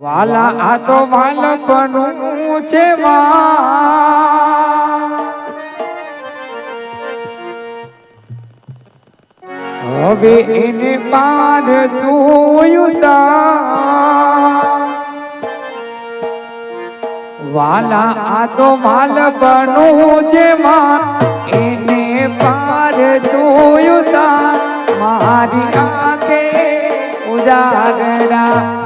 વાલા આ તો વાલપણું છે. હવે એને પાર તું. વાલા આ તો વાલપણું છે એને પાર તું મારી આંખે ઉજાગરા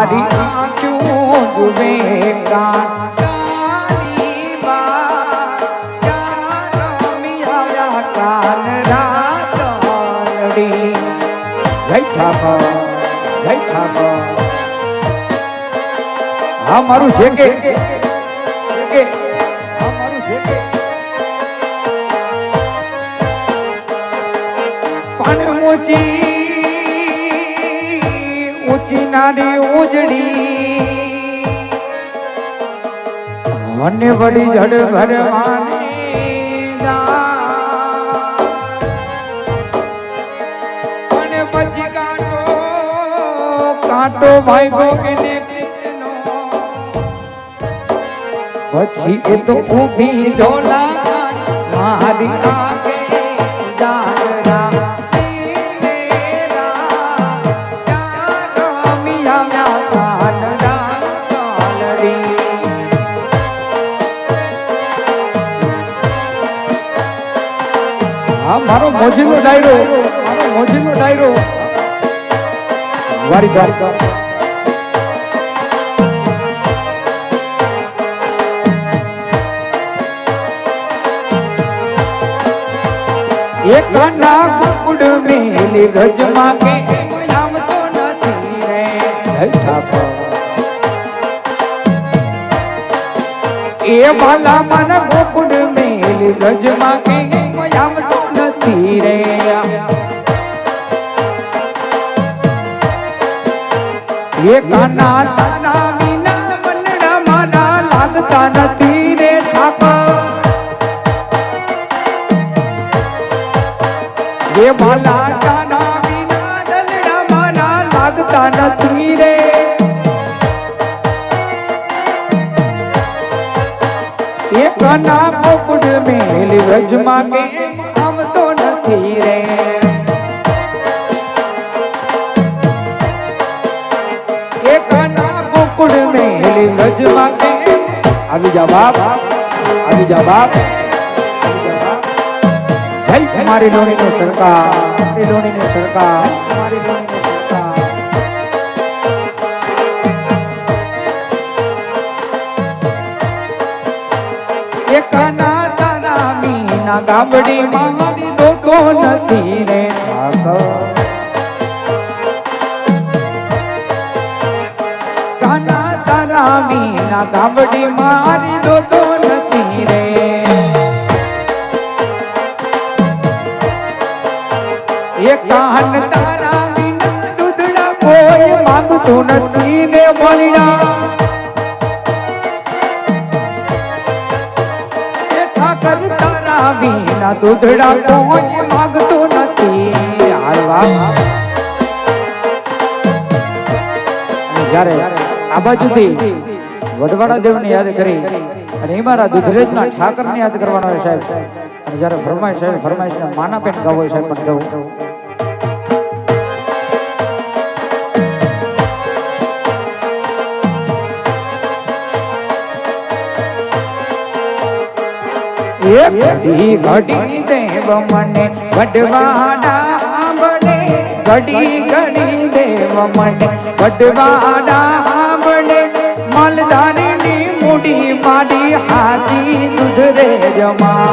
મારું હા મારું છે કે પણ ઊંચી ઊંચી નારી ઉજળી મને વળી જડ ભરવાની. અને પછી કાંટો ભાગ્યો એને પછી એ તો ઊભી ઢોલા મારી હા, મારો મોજીનો ડાયરો. મારો મોજીનો ડાયરો. વારી વારી એક ના કુકુડ મેલી ગજમાં કે આમ તો નથી રે. ઠાકોર. એ ભલા મન ગોકુડ મેલી ગજમાં કે पीरैया ये। काना ताना विनत मनना माना लागता नती तीरे ठाकुर ये वाला काना विना डलना माना लागता नती रे। ये काना कोकुड़ में लीवज मांगे મેલ વ્રજમાં કે આવતો નથી રે એ કાના પોપડ મેલ વ્રજમાં કે આવી જા બાપ આવી જા બાપ આવી જા બાપ જય મારી લોણીનો સરકાર મારી લોણીનો સરકાર મારી લોણીનો સરકાર એકાના તારા મીના ગામડી મારી દોતો નથી રે ઠાકર કાના તારા મીના ગામડી મારી દોતો નથી રે એ કાન તારા વિના દૂધડા કોઈ માંગતું નથી ને મળ્યા એ વિના દૂધડા કોઈ માંગતું નથી? હાલવા. જ્યારે આ બાજુથી વડવાડા દેવને યાદ કરી, અને એ મારા દુધરેજના ઠાકરને યાદ કરવાનો સાહેબ, અને જ્યારે ફરમાય સાહેબ, ફરમાઈશને માના પેટ ગાવો સાહેબ, પણ ગાવું એ એ ઘડી ઘડી દેવ મને વડવાડા બને ઘડી ઘડી દેવ મને વડવાડા બને માલધારીની મૂડી મારી હાથી દૂધ રે જમા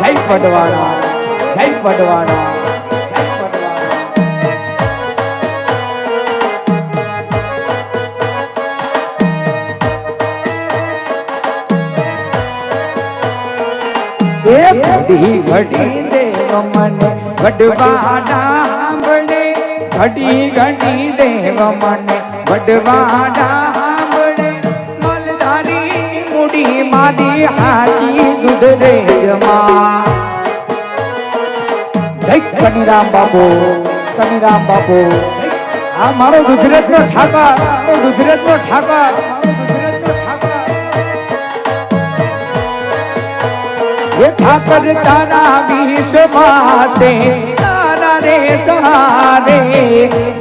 જય પડવાડા જય પડવાડા એ ઘડી ઘડી દેવ મને વડવાડા બને ઘડી ઘડી દેવ મને વડવાડા બને મલધારી મૂડી મારી હાથી દૂધ રે જમા જય કનીરામ બાપુ કનીરામ બાપુ આ મારો ગુજરાતનો ઠાકર મારો ગુજરાતનો ઠાકર મારો ગુજરાતનો ઠાકર ये ठाकर तारा विश्वास तारा रे सहारे।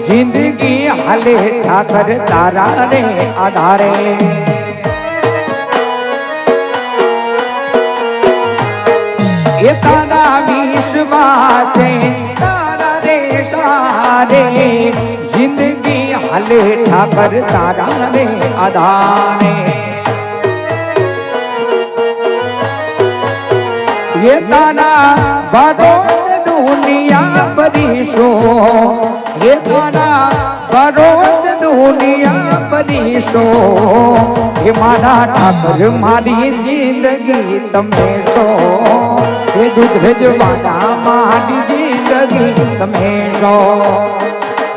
ज़िंदगी हले ठाकर तारा रे आधारे। ये तारा विश्वास तारा रे सहारे। ज़िंदगी हले ठाकर तारा रे आधारे। ये ताना बरोज दुनिया बरीशो ये ताना बरोज दुनिया बरीशो ये मारा ठाकर मारी जिंदगी तमे छो ये दुधरज वाला मारी जिंदगी तमे छो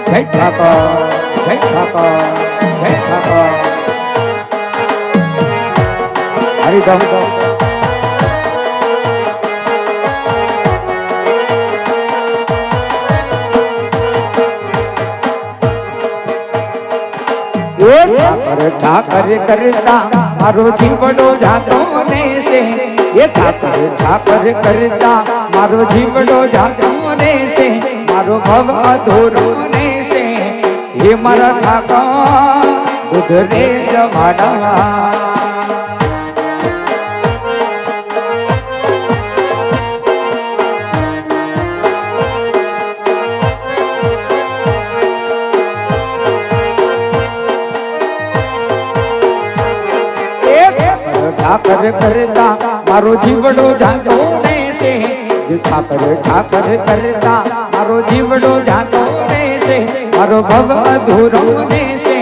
जय ठाकर जय ठाकर जय ठाकर हरिदम એ ઠાકર કરતા મારો જીવડો જાતો ને છે એ ઠાકર ઠાકર કરતા મારો જીવડો જાતો ને છે મારો ભવ અધૂરો ને છે હે મારા ઠાકર દૂધ રે ઠાકર કરતા મારો જીવડો જાતો જે ઠાકર ઠાકર કરતા મારો જીવડો જાતો છે મારો ભવ અધૂરો છે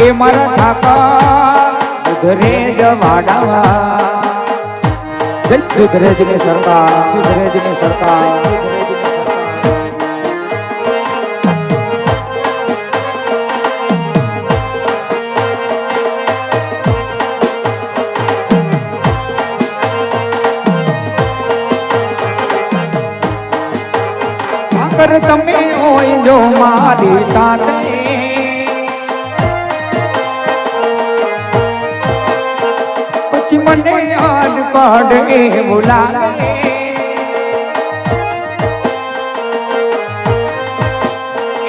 એ મારા ઠાકર ઉધરે જવાડાવા જય સુધરેજની સરકાર સુધરેજની સરકાર ઠાકર તમે હોય જો મારી સાથે. પછી મને યાદ પાડ એવું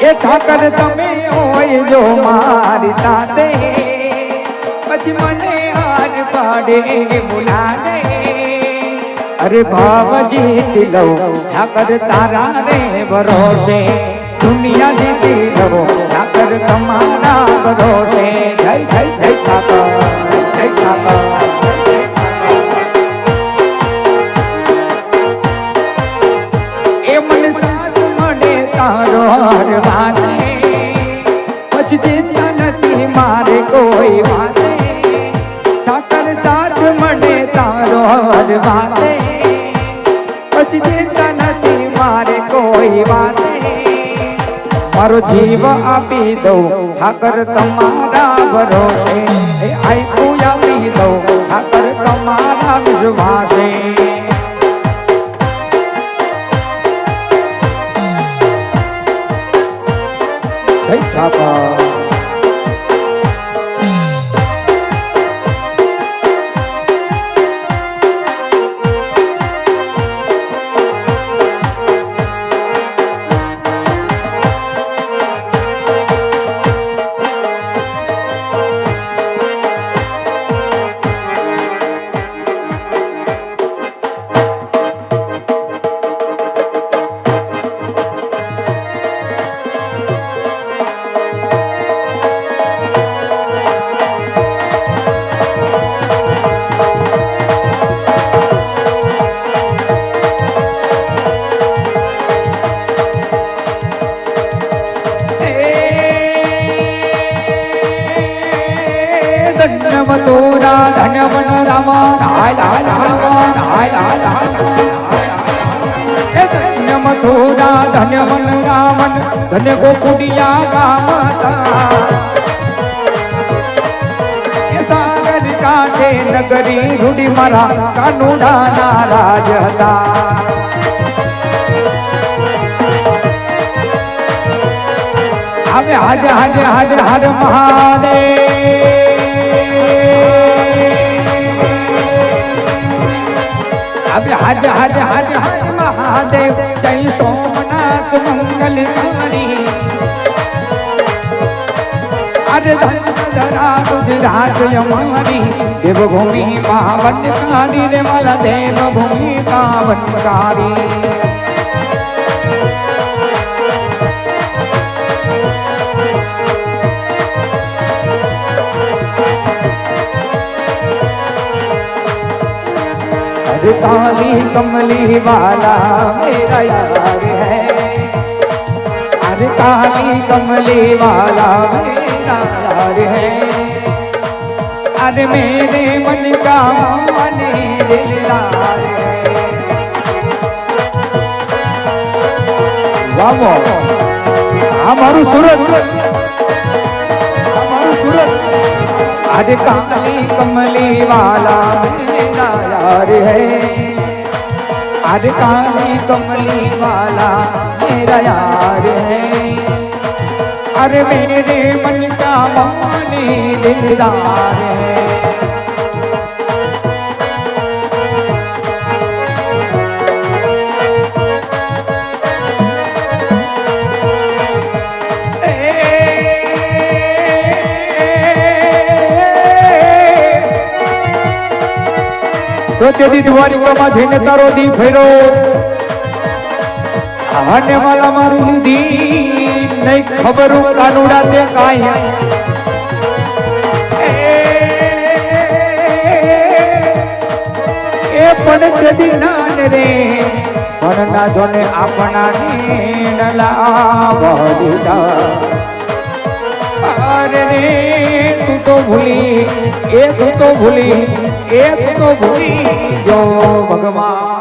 એ ઠાકર તમે હોય જો મારી સાથે. પછી મને યાદ પાડે લાગે. અરે ભાવ જીતી લઉં ઠાકર તારા રે ભરોસે. દુનિયા જીતી લઉં ઠાકર તમારા ભરોસે. જય જય જય ઠાકર જય ઠાકર. જીવ આપી દઉં. ઠાકર તમારા ભરોસે. એ આપ્યું આપી દઉં. ઠાકર તમારા વિશ્વાસે. ઠાકર. ગામન ધન્ય ગોકુડિયા ગામતા એ સાગર કાંઠે નગરી રૂડી મારા કાનુડાના રાજ હતા હવે હાજર હાજર હાજર હાજર મહાદેવ अब हज हज हज हज महादेव, जय सोमनाथ मंगल अरे धरा रुधिराज हमारी देवभूमि देव भूमि मला काली कमली वाला मेरा यार है अरे काली कमली वाला मेरा यार है अरे मेरे मन का मने दिलदार है વાહ આ મારું સુરત આ મારું સુરત आज काली कमली वाला मेरा यार है। अरे काली कमली वाला मेरा यार है। अरे मेरे मन का मानी दिलदार है। તેથી દ્વારિકામાં જઈને તારો દી ફેરો અને માલા મારું લીધી, નહીં ખબર કાનુડા તે કાંઈ. પણ જદી નાન રે, પણ ના જોને આપણા નીડલા બહુડા અરે રે. તું તો ભૂલી એ તું તો ભૂલી એ તું તો ભૂલી જો ભગવાન